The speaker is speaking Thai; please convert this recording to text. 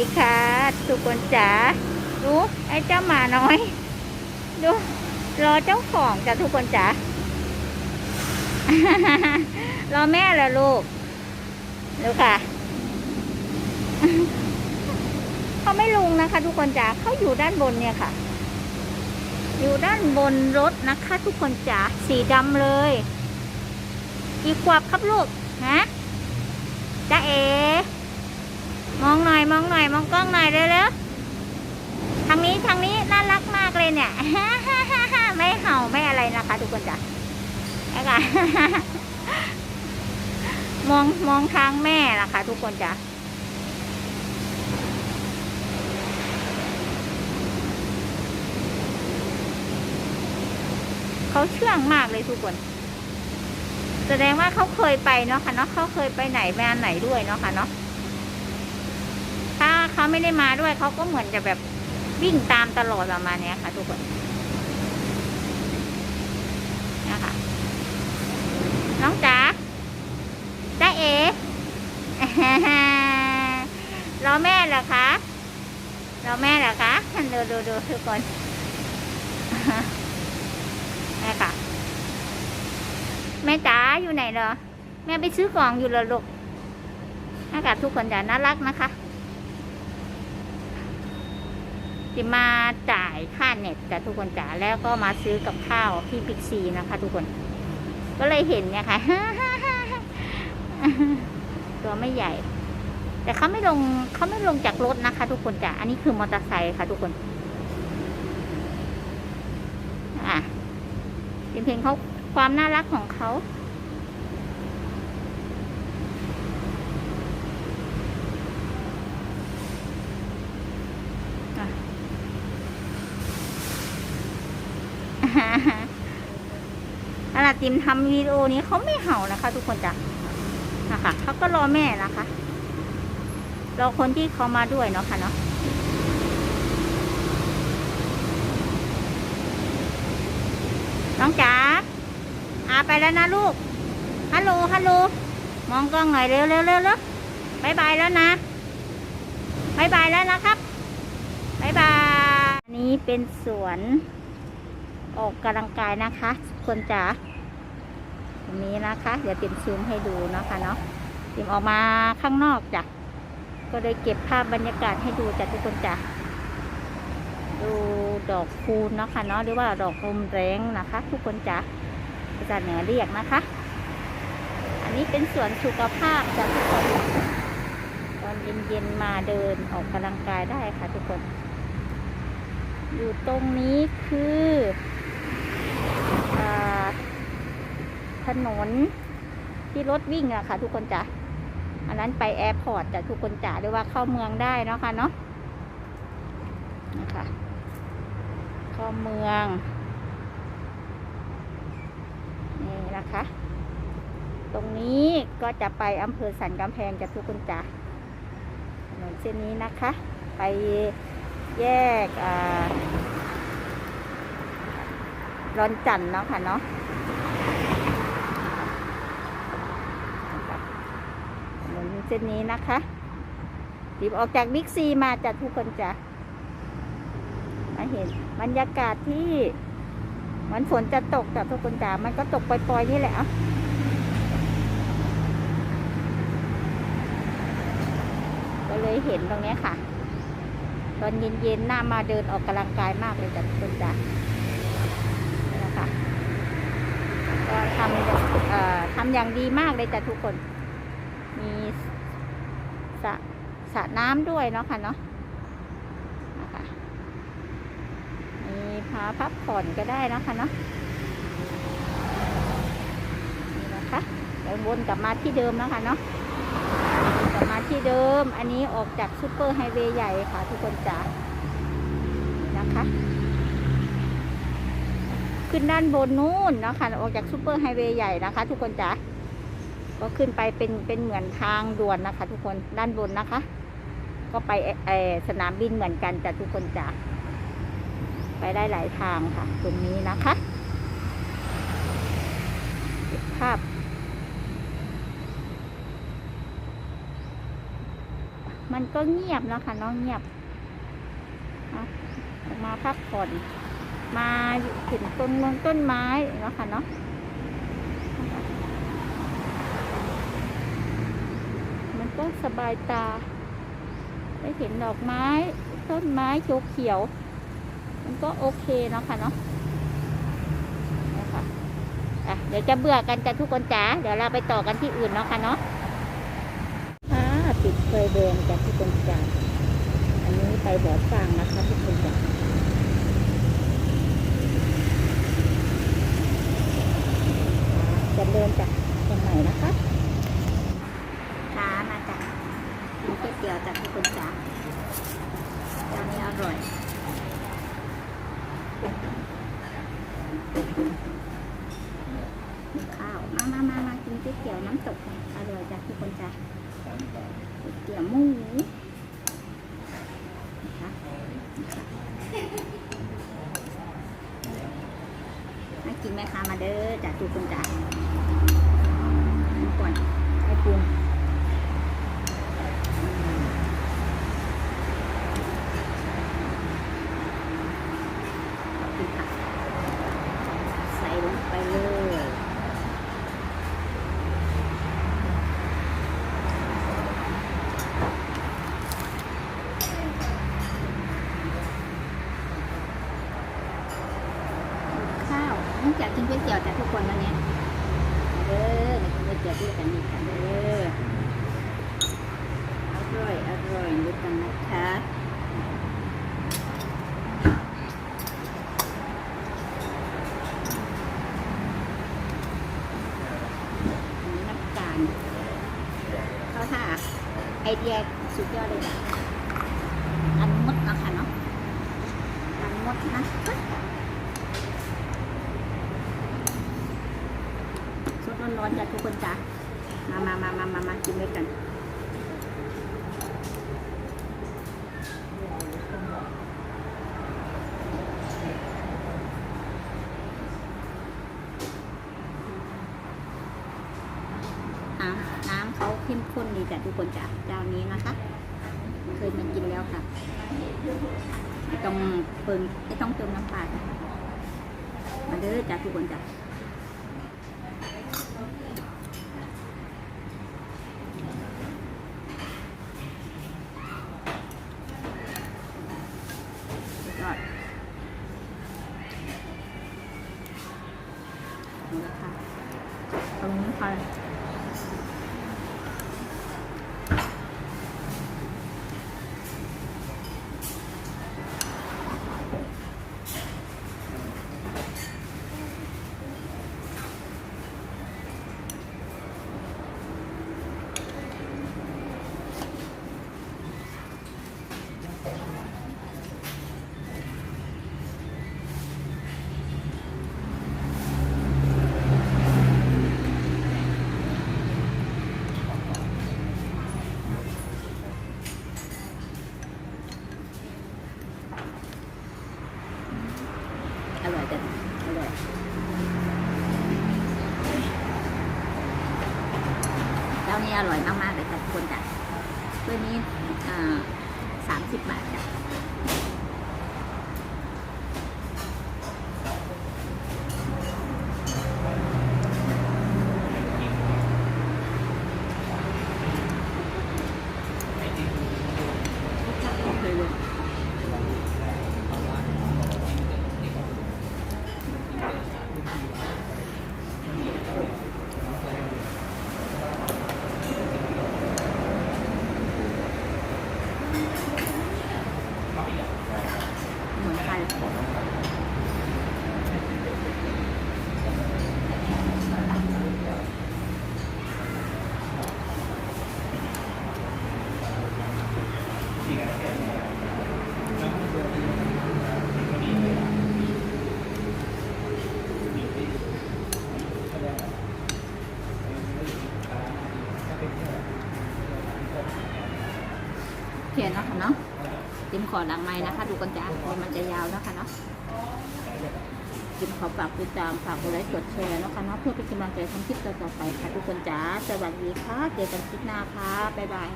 ดีค่ะทุกคนจ๋าดูไอ้เจ้าหมาน้อย ดู รอเจ้าของจ้ะทุกคนจ๋ารอแม่เหรอลูกดูค่ะเขาไม่ลงนะคะ ทุกคนจ๋าเขาอยู่ด้านบนเนี่ยค่ะ อยู่ด้านบนรถนะคะ ทุกคนจ๋าสีดำเลยกี่ขวบครับลูกฮะจ้าเอ๋ มองหน่อยมองหน่อยมองกล้องหน่อยเร็วๆทางนี้ทางนี้น่ารักมากเลยเนี่ยไม่เห่าไม่อะไรนะคะ ทุกคนจ้ะนะคะมองมองทางแม่นะคะ ทุกคนจ้ะเขาเชื่องมากเลยทุกคน แสดงว่าเขาเคยไปเนาะค่ะเนาะเขาเคยไปไหนแม่ไหนด้วยเนาะค่ะเนาะ เขาไม่ได้มาด้วยเขาก็เหมือนจะแบบวิ่งตามตลอดประมาณนี้ค่ะ ทุกคนนะคะน้องจ๋าจ้าเอ๋รอแม่เหรอคะรอแม่เหรอคะดูดูดูทุกคนแม่ค่ะแม่จ๋าอยู่ไหนเหรอ แม่ไปซื้อของอยู่เหรอลูกอากาศทุกคนจ๋าน่ารักนะคะ จะมาจ่ายค่าเน็ตกับทุกคนจ๋าแล้วก็มาซื้อกับข้าวที่บิ๊กซีนะคะ ทุกคน ก็เลยเห็นเนี่ยค่ะตัวไม่ใหญ่ แต่เขาไม่ลงเขาไม่ลงจากรถนะคะ ทุกคนจ๋าอันนี้คือมอเตอร์ไซค์ค่ะ ทุกคนอะเป็นเพลงเขาความน่ารักของเขา ขนาด ติมทำวิดีโอนี้เขาไม่เห่านะคะ ทุกคนจ้ะนะคะเขาก็รอแม่นะคะรอคนที่เขามาด้วยเนาะค่ะเนาะน้องจ๋าอาไปแล้วนะลูกฮัลโหลฮัลโหลมองกล้องหน่อยเร็วเร็วเร็วเร็วบายบายแล้วนะบายบายแล้วนะครับบายบายอันนี้เป็นสวนออกกำลังกายนะคะคนจ๋า นี้นะคะ เดี๋ยวติมซูมให้ดูเนาะคะเนาะติมออกมาข้างนอกจ้ะก็เลยเก็บภาพบรรยากาศให้ดูจ้ะทุกคนจ้ะดูดอกคูณเนาะค่ะเนาะหรือว่าดอกลมแรงนะคะ ทุกคนจ้ะภาษาเหนือเรียกนะคะ อันนี้เป็นสวนสุขภาพจ้ะทุกคนตอนเย็นๆมาเดินออกกำลังกายได้ค่ะทุกคน อยู่ตรงนี้คืออา ถนน ที่รถวิ่งอะค่ะ ทุกคนจ้ะอันนั้นไปแอร์พอร์ตจ้ะทุกคนจ้ะหรือว่าเข้าเมืองได้เนาะค่ะเนาะนะคะเข้าเมืองนี่นะคะ ตรงนี้ก็จะไปอำเภอสันกำแพงจ้ะทุกคนจ้ะถนนเส้นนี้นะคะ ไปแยกอ่าร้อนจันทร์เนาะค่ะเนาะถนน เส้นนี้นะคะรีบออกจากบิ๊กซีมาจากทุกคนจ้ะมาเห็นบรรยากาศที่มันฝนจะตกจากทุกคนจ้ะมันก็ตกปล่อยๆนี่แหละอะก็เลยเห็นตรงนี้ค่ะ ตอนเย็นๆหน้ามาเดินออกกำลังกายมากเลยจ้ะทุกคนจ้ะนี่นะคะก็ทำเอ่อทำอย่างดีมากเลยจ้ะทุกคน มี สระน้ำด้วยเนาะค่ะเนาะนะคะมีพาพักผ่อนก็ได้เนาะค่ะเนาะนี่นะคะเดี๋ยววนกลับมาที่เดิมนะคะเนาะกลับมาที่เดิม อันนี้ออกจากซูเปอร์ไฮเวย์ใหญ่ค่ะทุกคนจ๋านี่นะคะ ขึ้นด้านบนนู้นเนาะคะออกจากซูเปอร์ไฮเวย์ใหญ่นะคะ ทุกคนจ๋าก็ขึ้นไปเป็นเป็นเหมือนทางด่วนนะคะ ทุกคนด้านบนนะคะ ก็ไปสนามบินเหมือนกันจ้ะทุกคนจ๋าไปได้หลายทางค่ะ ตรงนี้นะคะภาพมันก็เงียบเนาะค่ะน้องเงียบมาพักผ่อนมาเห็นต้นมงต้นไม้เนาะค่ะเนาะมันก็สบายตา ได้เห็นดอกไม้ต้นไม้เขียวๆมันก็โอเคเนาะค่ะเนาะนะคะอะเดี๋ยวจะเบื่อกันจะทุกคนจ๋าเดี๋ยวเราไปต่อกันที่อื่นเนาะค่ะเนาะอ่าติดเคยเดินจ้ะทุกคนจ๋าอันนี้ไปบ่อฟางนะคะทุกคนจ๋าจะเดินจากตรงไหนนะคะร้านมาจาก ก๋วยเตี๋ยวจากทุกคนจ๋าร้านนี้อร่อยข้าวมามามามากินก๋วยเตี๋ยวน้ำตกอร่อยจากทุกคนจ๋าก๋วยเตี๋ยวหมูนะคะมากินไหมคะมาเด้อจากทุกคนจ๋าก่อนไอ้ปรุงขอบคุณค่ะใส่ลงไปเลยข้าวต้ องจากกินก๋วยเตี๋ยวจากทุกคนวันนี้เด้อมากินก๋วยเตี๋ยวด้วยกันนี่ค่ะเด้ออร่อยอร่อยด้วยกันนะคะนนี้น้ำตาลเขาท่าไอเดียสุดยอดเลยนะอันมดเนาะค่ะเนาะอันมดนะ สดร้อนๆจ้ะทุกคนจ้ะ มามามามามามากินด้วยกันน้ำน้ำเขาเข้มข้นดีจ้ะทุกคนจ้ะเจ้านี้นะคะ เคยมากินแล้วค่ะไม่ต้องเปิงไม่ต้องเติมน้ำปลาจ้ะมาเด้อจ้ะทุกคนจ้ะ สุดยอด นะคะตรงนี้ค่ะ อร่อยมากๆเลยค่ะทุกคนจ้ะตัวนี้สามสิบบาทจ้ะ เลยเลยเหมือนกัน เขียนเนาะค่ะเนาะจิ้มขอหลังไม้นะคะ ดูกันจ้าเดี๋ยมันจะยาวเนาะคะเนาะจิ้มขอฝากติดตามฝากกดไลค์กดแชร์เนาะคะเนาะเพื่อเป็นกำลังใจทำคลิปต่อๆไปค่ะทุกคนจ้าสวัสดีค่ะเจอกันคลิปหน้าค่ะบ๊ายบาย